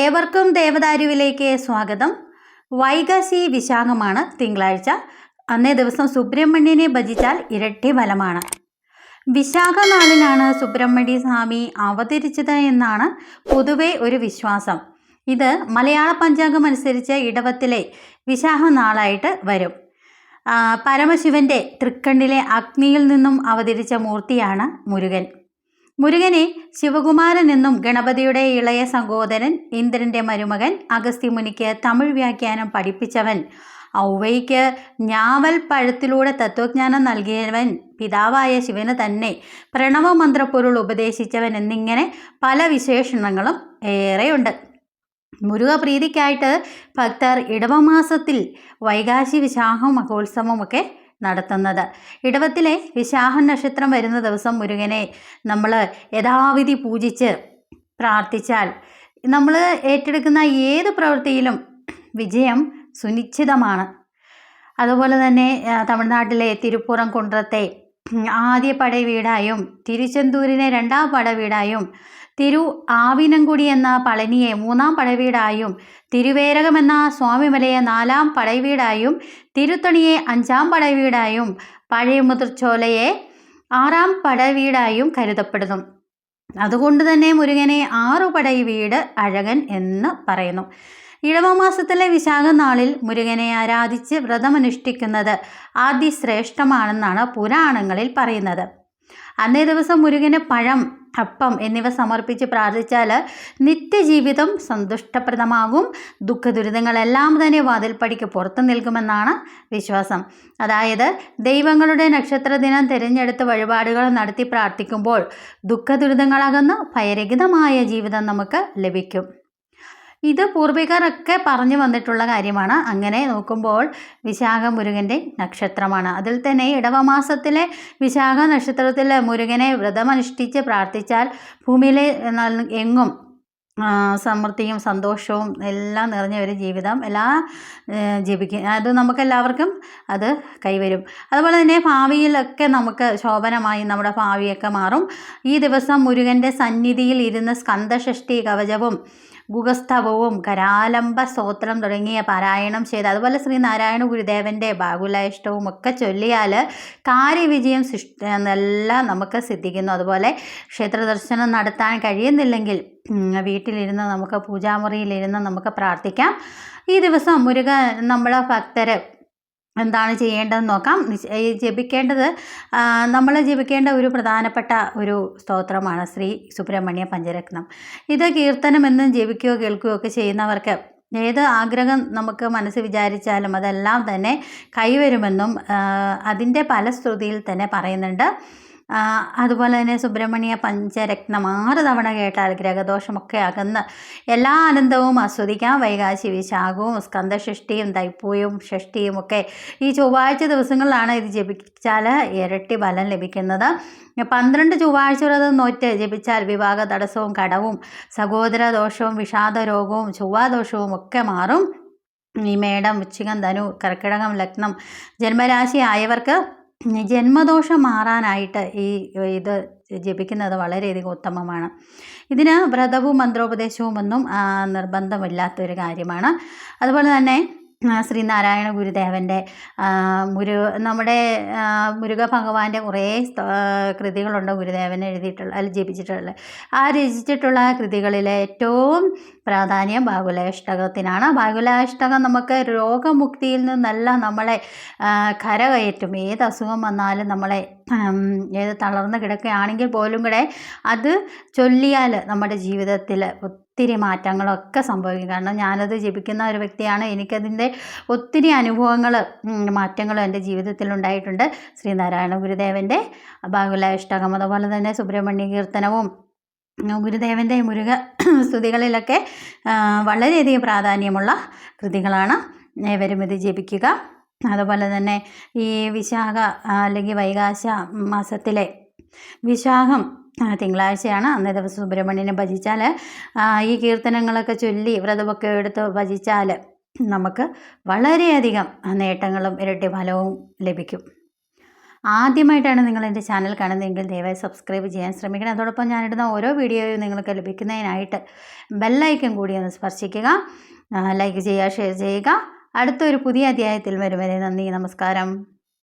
ഏവർക്കും ദേവദാരുവിലേക്ക് സ്വാഗതം. വൈകാശി വിശാഖമാണ് തിങ്കളാഴ്ച. അന്നേ ദിവസം സുബ്രഹ്മണ്യനെ ഭജിച്ചാൽ ഇരട്ടി ഫലമാണ്. വിശാഖ നാളിലാണ് സുബ്രഹ്മണ്യ സ്വാമി അവതരിച്ചത് എന്നാണ് പൊതുവെ ഒരു വിശ്വാസം. ഇത് മലയാള പഞ്ചാംഗം അനുസരിച്ച് ഇടവത്തിലെ വിശാഖ നാളായിട്ട് വരും. പരമശിവന്റെ തൃക്കണ്ണിലെ അഗ്നിയിൽ നിന്നും അവതരിച്ച മൂർത്തിയാണ് മുരുകൻ. മുരുകനെ ശിവകുമാരൻ എന്നും ഗണപതിയുടെ ഇളയ സഹോദരൻ ഇന്ദ്രന്റെ മരുമകൻ അഗസ്ത്യമുനിക്ക് തമിഴ് വ്യാഖ്യാനം പഠിപ്പിച്ചവൻ. ഔവയ്ക്ക് ഞാവൽ പഴത്തിലൂടെ തത്വജ്ഞാനം നൽകിയവൻ പിതാവായ ശിവന് തന്നെ പ്രണവമന്ത്രപ്പൊരുൾ ഉപദേശിച്ചവൻ എന്നിങ്ങനെ പല വിശേഷണങ്ങളും ഏറെയുണ്ട്. മുരുക പ്രീതിക്കായിട്ട് ഭക്തർ ഇടവമാസത്തിൽ വൈകാശി വിശാഖ മഹോത്സവമൊക്കെ നടത്തുന്നത്. ഇടവത്തിലെ വിശാഖ നക്ഷത്രം വരുന്ന ദിവസം മുരുകനെ നമ്മൾ യഥാവിധി പൂജിച്ച് പ്രാർത്ഥിച്ചാൽ നമ്മൾ ഏറ്റെടുക്കുന്ന ഏത് പ്രവൃത്തിയിലും വിജയം സുനിശ്ചിതമാണ്. അതുപോലെ തന്നെ തമിഴ്നാട്ടിലെ തിരുപ്പുറം കുன்றത്തെ ഉം, ആദ്യ പടവീടായും തിരുച്ചെന്തൂരിനെ രണ്ടാം പടവീടായും തിരു ആവിനംകുടി എന്ന പളനിയെ മൂന്നാം പടവീടായും തിരുവേരകം എന്ന സ്വാമിമലയെ നാലാം പടവീടായും തിരുത്തണിയെ അഞ്ചാം പടവീടായും പഴയ മുതിർച്ചോലയെ ആറാം പടവീടായും കരുതപ്പെടുന്നു. അതുകൊണ്ട് തന്നെ മുരുകനെ ആറു പടൈ വീട് അഴകൻ എന്ന് പറയുന്നു. ഇടവമാസത്തിലെ വിശാഖ നാളിൽ മുരുകനെ ആരാധിച്ച് വ്രതമനുഷ്ഠിക്കുന്നത് ശ്രേഷ്ഠമാണെന്നാണ് പുരാണങ്ങളിൽ പറയുന്നത്. അന്നേ ദിവസം മുരുകന് പഴം അപ്പം എന്നിവ സമർപ്പിച്ച് പ്രാർത്ഥിച്ചാൽ നിത്യജീവിതം സന്തുഷ്ടപ്രദമാകും. ദുഃഖദുരിതങ്ങളെല്ലാം തന്നെ വാതിൽപ്പടിക്ക് പുറത്തു നിൽക്കുമെന്നാണ് വിശ്വാസം. അതായത് ദൈവങ്ങളുടെ നക്ഷത്ര ദിനം തിരഞ്ഞെടുത്ത് വഴിപാടുകൾ നടത്തി പ്രാർത്ഥിക്കുമ്പോൾ ദുഃഖദുരിതങ്ങളകന്ന് ഭയരഹിതമായ ജീവിതം നമുക്ക് ലഭിക്കും. ഇത് പൂർവികരൊക്കെ പറഞ്ഞു വന്നിട്ടുള്ള കാര്യമാണ്. അങ്ങനെ നോക്കുമ്പോൾ വിശാഖ മുരുകന്റെ നക്ഷത്രമാണ്. അതിൽ തന്നെ ഇടവമാസത്തിലെ വിശാഖ നക്ഷത്രത്തിൽ മുരുകനെ വ്രതമനുഷ്ഠിച്ച് പ്രാർത്ഥിച്ചാൽ ഭൂമിയിലെ എങ്ങും സമൃദ്ധിയും സന്തോഷവും എല്ലാം നിറഞ്ഞ ഒരു ജീവിതം എല്ലാ ജീവിക്കും. അത് നമുക്കെല്ലാവർക്കും അത് കൈവരും. അതുപോലെ തന്നെ ഭാവിയിലൊക്കെ നമുക്ക് ശോഭനമായി നമ്മുടെ ഭാവിയൊക്കെ മാറും. ഈ ദിവസം മുരുകന്റെ സന്നിധിയിൽ ഇരുന്ന് സ്കന്ധഷഷ്ടി കവചവും ഗുഗസ്തവവും കരാലംബ സ്തോത്രം തുടങ്ങിയ പാരായണം ചെയ്ത് അതുപോലെ ശ്രീനാരായണ ഗുരുദേവന്റെ ബാഹുലായിഷ്ടവും ഒക്കെ ചൊല്ലിയാൽ കാര്യവിജയം സൃഷ്ടി എന്നെല്ലാം നമുക്ക് സിദ്ധിക്കുന്നു. അതുപോലെ ക്ഷേത്ര ദർശനം നടത്താൻ കഴിയുന്നില്ലെങ്കിൽ വീട്ടിലിരുന്ന് നമുക്ക് പൂജാമുറിയിലിരുന്ന് നമുക്ക് പ്രാർത്ഥിക്കാം. ഈ ദിവസം മുരുക നമ്മളെ ഭക്തർ എന്താണ് ചെയ്യേണ്ടതെന്ന് നോക്കാം. ഈ ജപിക്കേണ്ടത് നമ്മൾ ജപിക്കേണ്ട ഒരു പ്രധാനപ്പെട്ട ഒരു സ്തോത്രമാണ് ശ്രീ സുബ്രഹ്മണ്യ പഞ്ചരത്നം. ഇത് കീർത്തനമെന്നും ജപിക്കുകയോ കേൾക്കുകയോ ഒക്കെ ചെയ്യുന്നവർക്ക് ഏത് ആഗ്രഹം നമുക്ക് മനസ്സ് വിചാരിച്ചാലും അതെല്ലാം തന്നെ കൈവരുമെന്നും അതിന്റെ പല സ്തുതിയിൽ തന്നെ പറയുന്നുണ്ട്. അതുപോലെ തന്നെ സുബ്രഹ്മണ്യ പഞ്ചരത്നം ആറ് തവണ കേട്ടാൽ ഗ്രഹദോഷമൊക്കെ അകന്ന്. എല്ലാ ആനന്ദവും ആസ്വദിക്കാം. വൈകാശി വിശാഖവും സ്കന്ദഷഷ്ടിയും തൈപ്പൂയും ഷഷ്ടിയും ഒക്കെ ഈ ചൊവ്വാഴ്ച ദിവസങ്ങളിലാണ് ഇത് ജപിച്ചാൽ ഇരട്ടി ഫലം ലഭിക്കുന്നത്. പന്ത്രണ്ട് ചൊവ്വാഴ്ച വ്രതം നോറ്റ് ജപിച്ചാൽ വിവാഹ തടസ്സവും കടവും സഹോദര ദോഷവും വിഷാദ രോഗവും ചൊവ്വാദോഷവും ഒക്കെ മാറും. ഈ മേടം ഉച്ചികം ധനു കർക്കിടകം ലഗ്നം ജന്മരാശി ആയവർക്ക് ജന്മദോഷം മാറാനായിട്ട് ഈ ഇത് ജപിക്കുന്നത് വളരെയധികം ഉത്തമമാണ്. ഇതിന് വ്രതവും മന്ത്രോപദേശവും ഒന്നും ആ, നിർബന്ധമില്ലാത്തൊരു കാര്യമാണ്. അതുപോലെ തന്നെ ശ്രീനാരായണ ഗുരുദേവന്റെ ഗുരു നമ്മുടെ മുരുക ഭഗവാന്റെ കുറേ കൃതികളുണ്ട് ഗുരുദേവൻ എഴുതിയിട്ടുള്ള അല്ല ജപിച്ചിട്ടുള്ള. ആ രചിച്ചിട്ടുള്ള കൃതികളിലെ ഏറ്റവും പ്രാധാന്യം ബാഹുലാഷ്ടകത്തിനാണ് ബാഹുലാഷ്ടകം നമുക്ക് രോഗമുക്തിയിൽ നിന്നല്ല നമ്മളെ കരകയറ്റും. ഏത് അസുഖം വന്നാലും നമ്മളെ ഏത് തളർന്ന് കിടക്കുകയാണെങ്കിൽ പോലും കൂടെ അത് ചൊല്ലിയാൽ നമ്മുടെ ജീവിതത്തിൽ ഒത്തിരി മാറ്റങ്ങളൊക്കെ സംഭവിക്കും. കാരണം ഞാനത് ജപിക്കുന്ന ഒരു വ്യക്തിയാണ്. എനിക്കതിന്റെ ഒത്തിരി അനുഭവങ്ങൾ മാറ്റങ്ങളും എന്റെ ജീവിതത്തിൽ ഉണ്ടായിട്ടുണ്ട്. ശ്രീനാരായണ ഗുരുദേവന്റെ ബാഹുലാഷ്ടകം അതുപോലെ തന്നെ സുബ്രഹ്മണ്യ കീർത്തനവും ഗുരുദേവന്റെ മുരുക സ്തുതികളിലൊക്കെ വളരെയധികം പ്രാധാന്യമുള്ള കൃതികളാണ്. ഏവരും ഇത് ജപിക്കുക. അതുപോലെ തന്നെ ഈ വിശാഖ അല്ലെങ്കിൽ വൈകാശ മാസത്തിലെ വിശാഖം തിങ്കളാഴ്ചയാണ്. അന്നേ ദിവസം സുബ്രഹ്മണ്യനെ ഭജിച്ചാൽ ഈ കീർത്തനങ്ങളൊക്കെ ചൊല്ലി വ്രതമൊക്കെ എടുത്ത് ഭജിച്ചാൽ നമുക്ക് വളരെയധികം നേട്ടങ്ങളും ഇരട്ടി ഫലവും ലഭിക്കും. ആദ്യമായിട്ടാണ് നിങ്ങൾ എന്റെ ചാനൽ കാണുന്നതെങ്കിൽ ദയവായി സബ്സ്ക്രൈബ് ചെയ്യാൻ ശ്രമിക്കണം. അതോടൊപ്പം ഞാനിടുന്ന ഓരോ വീഡിയോയും നിങ്ങൾക്ക് ലഭിക്കുന്നതിനായിട്ട് ബെല്ലൈക്കൻ കൂടി ഒന്ന് സ്പർശിക്കുക. ലൈക്ക് ചെയ്യുക ഷെയർ ചെയ്യുക. അടുത്തൊരു പുതിയ അധ്യായത്തിൽ വരും വരെ നന്ദി നമസ്കാരം.